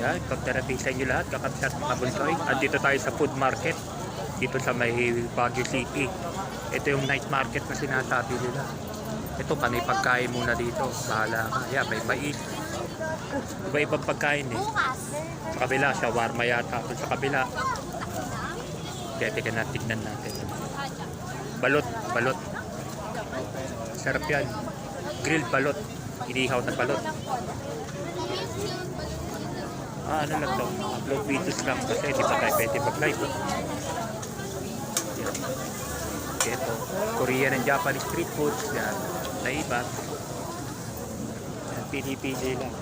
Yan, pagtarating sa inyo lahat, kakabsat mga bulsoy. Andito tayo sa food market, dito sa may Baguio City. Ito yung night market na sinasabi nila. Ito, panay pagkain muna dito. Bahala ka. Yan, may mais. Iba-ibang pagkain eh. Sa kabila, shawarma yata. Sa kabila, kaya tika na, tignan natin. Balot, balot. Sarap yan. Grilled balot. Inihaw na balot. Ah, ano lang to? Upload videos lang kasi di pa tayo pwede mag-live. Yan. Ito. Korean and Japanese street foods. Yan. Na iba. Yan. Pili-pili lang.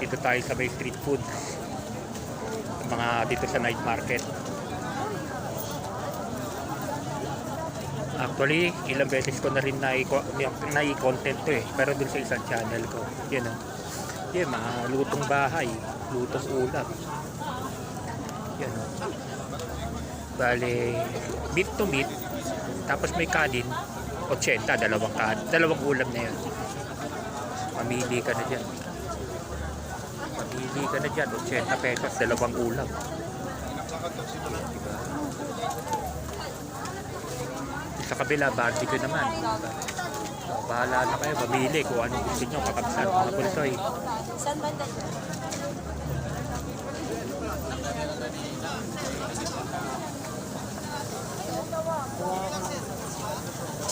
Dito tayo sa may street food. Mga dito sa night market. Actually, ilang beses ko na rin na- nai-content to eh. Pero dun sa isang channel ko. Yan o. Yan, mga lutong bahay. Lutong ulam. Yan. Bale, meat to meat. Tapos may kanin. 80, dalawang kanin. Dalawang ulam na yan. Mamili ka na dyan. Mamili ka na dyan. 80 pesos, dalawang ulam. Diba? Sa kabila, barbecue naman. Bahala na kayo, mamili kung anong gusto nyo, kakabsat mga pulsoy. Saan banda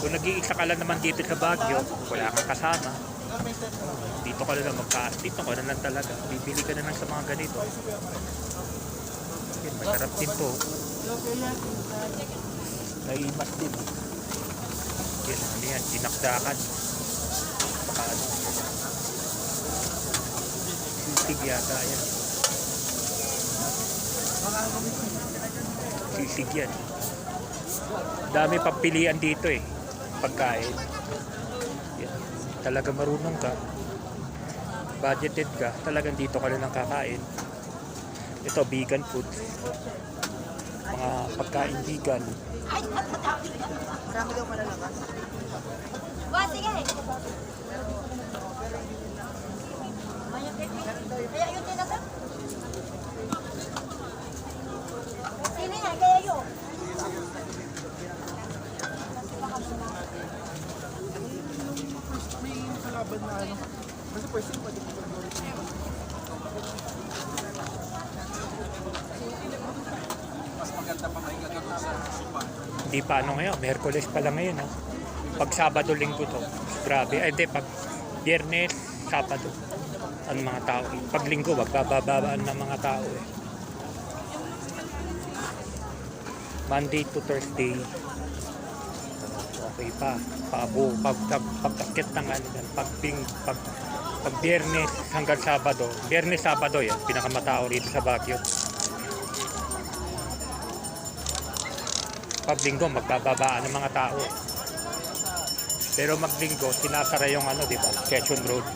Kung nag-iisa ka lang naman dito sa Baguio, wala kang kasama. Dito ka lang magka... Dito ka na lang talaga. Bibili ka na lang sa mga ganito. Yan, masarap din to. Naimas din. Yan, ano yan, dinakdakan. Baka ano. Sisig yata yan. Sisig yan. Dami pagpilian dito eh. Pagkain. Yan. Talaga marunong ka. Budgeted ka. Talagang dito ka na lang kakain. Ito, vegan food. Mga pagkain vegan. Marami daw malalakas. Wa, sige. Kaya yun din natin. Sino nga, kaya yun. may kalaban na ano. Kasi pwede ko Mas maganda pa may gagawin sa pa ano ngayon. Merkules pa lang ngayon. Ha? Pag Sabado, Linggo to. Grabe. Ay, hindi. Pag Biyernes, Sabado. Ang mga tao. Pag Linggo, magbababaan ng mga tao eh. Monday to Thursday. Okay pa. Pabo. Pag, pag, pagkakit ng ano yan. Pag, ping, pag, pag Biyernes hanggang Sabado. Biyernes, Sabado yan. Pinakamatao rito sa Baguio. pag linggo magbababaan ng mga tao. Pero maglinggo, sinasara yung ano, di ba? Quezon Road.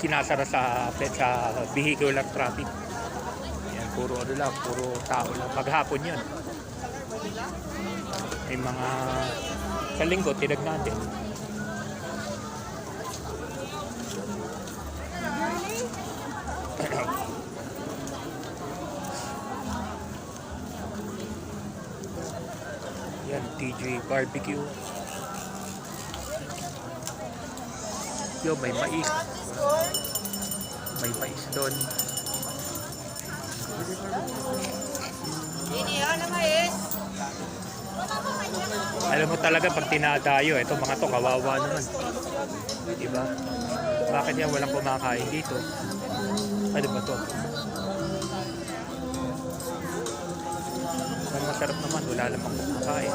Sinasara sa sa vehicular traffic. Yan, puro ano lang, puro tao lang. Maghapon yun. May mga sa linggo, tinagnan din. Yan, TJ Barbecue. Yo, may mais. May mais doon. Ini, ano mais? Alam mo talaga pag tinadayo, ito mga to kawawa naman. Diba? Bakit yan walang kumakain dito? Ano ba to? Ang masarap naman, wala namang kumakain.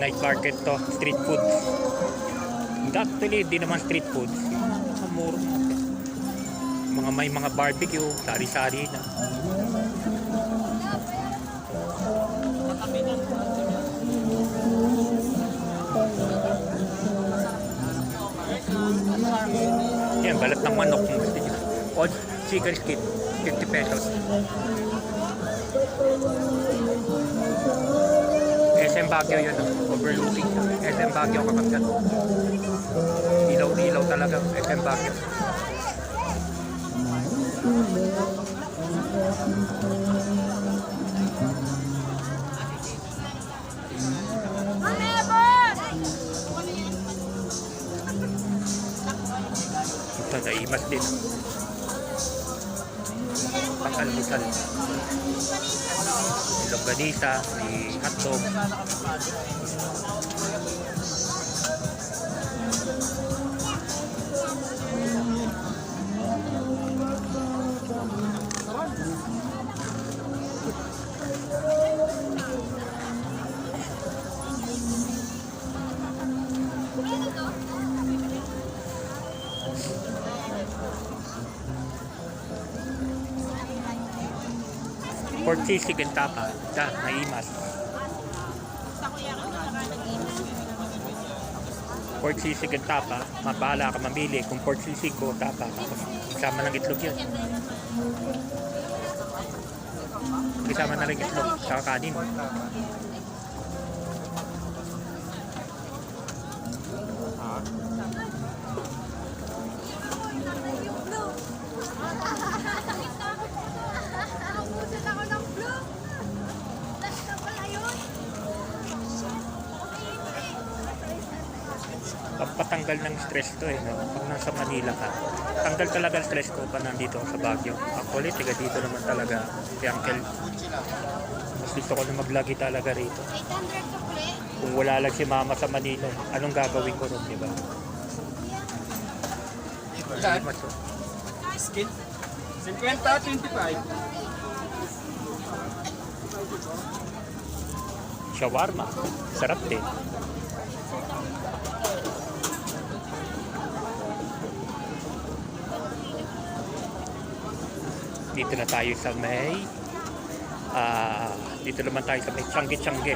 Night market to, street food. Actually, di naman street food. Muro mga may mga barbecue, sari-sari na. Yan, balat ng manok kung gusto nyo. O chicken skin, 50 pesos. SM Baguio yun, overlooking. SM Baguio kakapsat. Ilaw-ilaw talaga SM Baguio. Ito naimas din. Pang-almusal. May longganisa, may hotdog. Pork sisig and tapa. Da, naimas. Pork sisig and tapa. Mabahala ka mamili kung pork sisig o tapa. Kasama ng itlog yun. Kasama na rin itlog sa kanin. Nakabusan ako ng blue. Last na pala yun. Pampatanggal ng stress to eh. No? Pag nasa Manila ka. Tanggal talaga ang stress ko pa nandito sa Baguio. Actually, tiga dito naman talaga. Si Uncle. Mas gusto ko na maglagi talaga rito. 800 sukli. Kung wala lang si mama sa Manila, anong gagawin ko ron, di ba? Ilan? Skin? 50, 25. shawarma. Sarap din. Dito na tayo sa may ah dito naman tayo sa may Changi-Changi.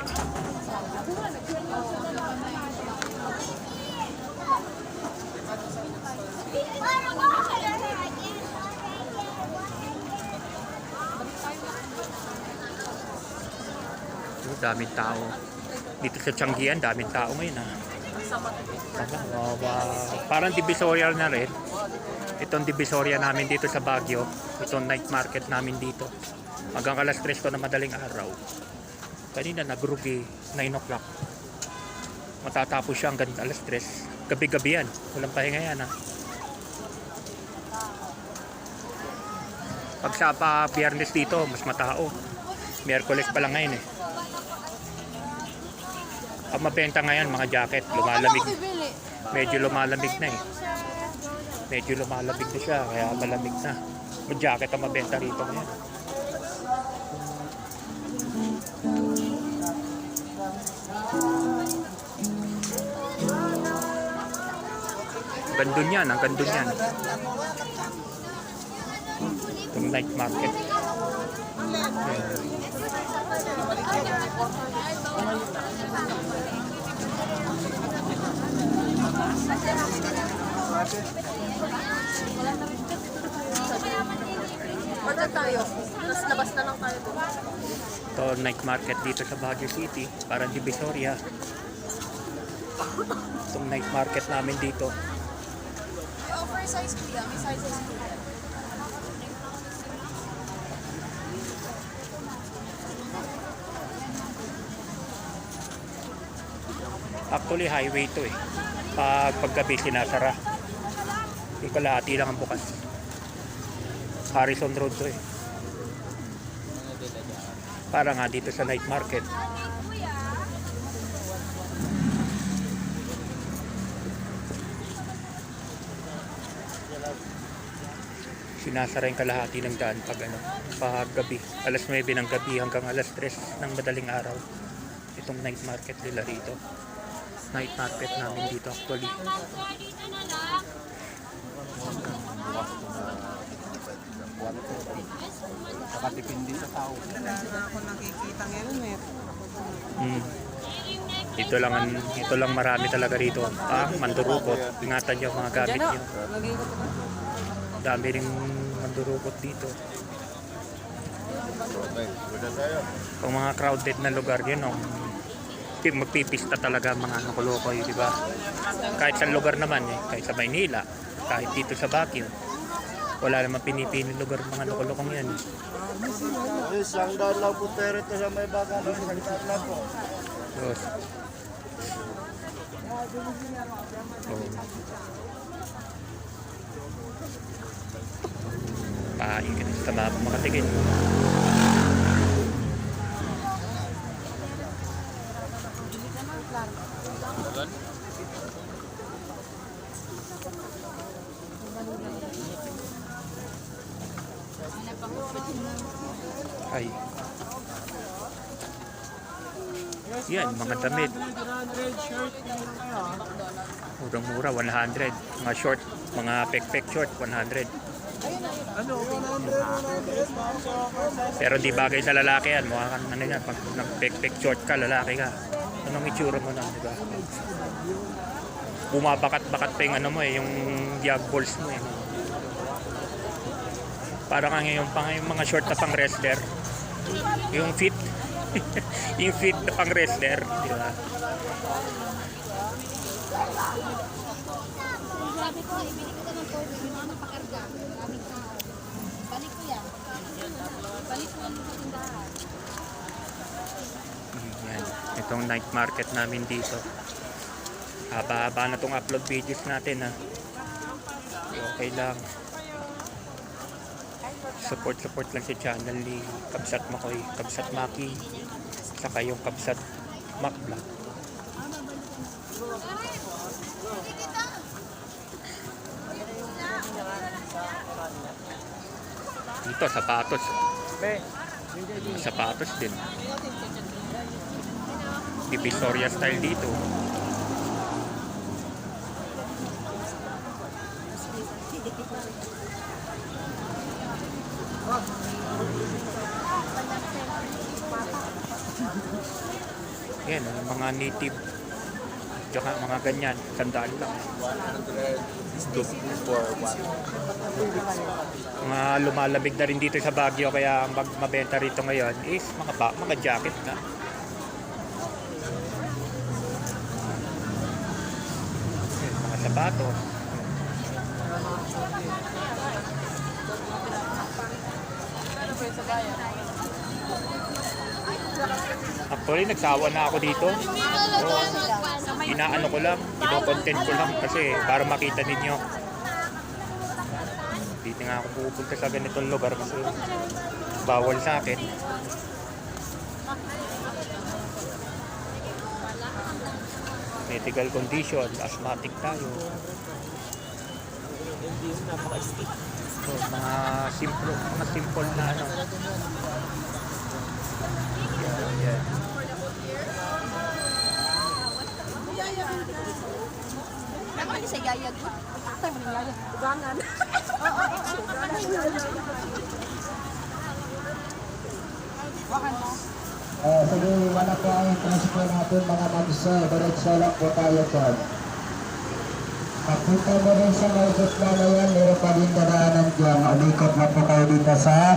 Oh, daming tao. Dito sa Changian, daming tao ngayon ha. Tama, wow, wow. Parang divisoria na rin. Itong divisoria namin dito sa Baguio. Itong night market namin dito. Hanggang alas 3 ko na madaling araw. Kanina nagrugi 9 o'clock. Matatapos siya hanggang alas 3. Gabi-gabi yan. Walang pahinga yan ha. Pag sa pa biyernes dito, mas matao. Miyerkules pa lang ngayon eh. Ang mabenta ngayon, mga jacket, lumalamig. Medyo lumalamig na eh. Medyo lumalamig na siya, kaya malamig na. Mga jacket ang mabenta rito ngayon. Gandun yan, ang gandun yan. Itong night market. Ayan. Order tayo. Tapos labas na lang tayo doon. Ito, night market dito sa Baguio City, parang Divisoria. Itong night market namin dito. May offer size kuya. May sizes kuya. Actually, highway to eh. Pag paggabi sinasara. Yung kalahati lang ang bukas. Harrison Road to eh. Para nga dito sa night market. Sinasara yung kalahati ng daan pag ano, pag gabi. Alas 9 ng gabi hanggang alas 3 ng madaling araw. Itong night market nila rito. Night market namin dito actually. Nakatipindi sa tao. Wala na ako nakikita ngayon eh. Mm. Ito lang ang, ito lang marami talaga rito. Ah, mandurukot. Ingatan niyo mga gamit niyo. Dami ring mandurukot dito. Pang mga crowded na lugar yun, oh. pi- magpipista talaga mga nakulokoy, di ba? Kahit sa lugar naman eh, kahit sa Maynila, kahit dito sa Baguio. Wala naman pinipili lugar ng mga nakulokong yan. eh. Isang daan lang po pero ito sa may baga ng isang daan lang po. Dos. Oh. Pain ka na sa mga makatigil. Ay. Yan, mga damit. Murang-mura, 100. Mga short, mga pek-pek short, 100. Pero di bagay sa lalaki yan. Mukha kang ano yan, pag nag-pek-pek short ka, lalaki ka. Anong itsura mo na, di ba? Bumabakat-bakat pa yung ano mo eh, yung diag balls mo eh. Parang ang yung, pang, yung mga short na pang wrestler. Yung fit. yung fit na pang wrestler, di ba? Sabi ko, ibili ko ng tubig, yung ano pakarga. Maraming tao. Balik ko yan. Balik ko yan sa tindahan. Yan. Itong night market namin dito. Haba-haba na tong upload videos natin ha. Okay lang. Support support lang si channel ni Kabsat Makoy, Kabsat Maki, saka yung Kabsat Mac Vlog. Dito, sapatos. Sapatos din. Divisoria style dito. Yan, yung mga native. Tsaka mga ganyan, sandali lang. Mga lumalamig na rin dito sa Baguio kaya ang mag mabenta rito ngayon is mga ba, mga jacket na. Yan, mga sapatos. Actually, nagsawa na ako dito. So, inaano ko lang, ino-content ko lang kasi para makita ninyo. Dito nga ako pupunta sa ganitong lugar kasi bawal sa akin. Medical condition, asthmatic tayo. So, mga simple, mga simple na ano. Yan, yan. Naman sa yayag ko. Tayo mo ng yayag. Ugangan. Uh, sige, wala po ang transfer natin mga mag-isa. Diretso lang po tayo dyan. Pagpunta mo rin sa may gitna na yan, meron pa din daraanan dyan. Ulikot na po kayo dito sa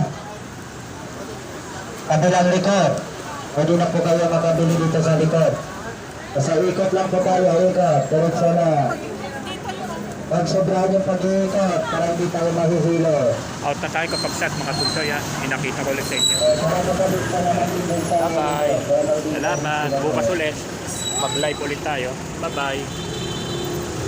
kabilang likod. Pwede na po kayo makabili dito sa likod. Basta ikot lang po tayo, ikot. Diretso na. Pag sobrahan yung pag-iikot, para hindi tayo mahihilo. Out na tayo kapagsat mga tugsoy ha. Inakita ko ulit sa inyo. Sa Bye-bye. Salamat. Bukas ulit. Mag-live ulit tayo. Bye-bye.